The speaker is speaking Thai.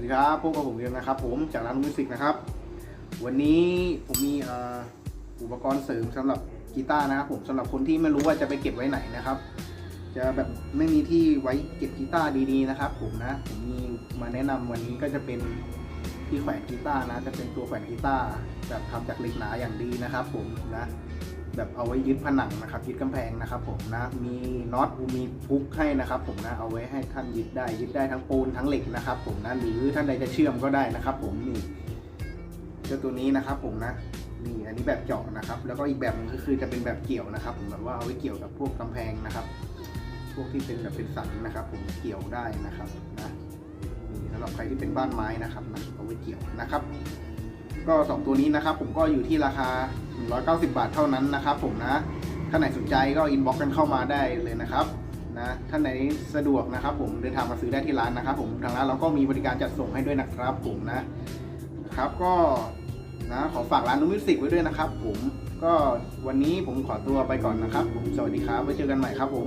วัสดีครับพบกับผมเรียมนะครับ ผมจากร้านมิวสิกนะครับ วันนี้ผมมีอุปกรณ์เสริมสำหรับกีตาร์นะครับผมสำหรับคนที่ไม่รู้ว่าจะไปเก็บไว้ไหนนะครับ จะแบบไม่มีที่ไว้เก็บกีตาร์ดีๆนะครับ ผมนะผมมีมาแนะนำวันนี้ก็จะเป็นที่แขวนกีตาร์นะ จะเป็นตัวแขวนกีตาร์แบบทำจากเหล็กหนาอย่างดีนะครับ ผมนะ แบบเอาไว้ยึดผนังนะครับยึดกำแพงนะครับผมนะมีน็อตมีพุกให้นะครับผมนะเอาไว้ให้ท่านยึดได้ยึดได้ทั้งปูนทั้งเหล็กนะครับผมนะหรือท่านใดจะเชื่อมก็ได้นะครับ ผมนี่เจ้าตัวนี้นะครับผมนะนี่อันนี้แบบเจาะนะครับ แล้วก็อีกแบบนึงก็คือจะเป็นแบบเกี่ยวนะครับ ผมแบบว่าเอาไว้เกี่ยวกับพวกกำแพงนะครับ พวกที่เป็นแบบเป็นสันนะครับ ผมเกี่ยวได้นะครับนะนี่สำหรับใครที่เป็นบ้านไม้นะครับนะเอาไว้เกี่ยวนะครับ ก็สองตัวนี้นะครับ ผมก็อยู่ที่ราคา 190 บาทเท่านั้นนะครับผมนะท่านไหนสนใจก็อินบ็อกกันเข้ามาได้เลยนะครับนะท่านไหนสะดวกนะครับ ผมเดินทางมาซื้อได้ที่ร้านนะครับ ผมทางร้านเราก็มีบริการจัดส่งให้ด้วยนะครับ ผมนะนะครับก็นะขอฝากร้านนูมิวสิกไว้ด้วยนะครับ ผมก็วันนี้ผมขอตัวไปก่อนนะครับ ผมสวัสดีครับไว้เจอกันใหม่ครับผม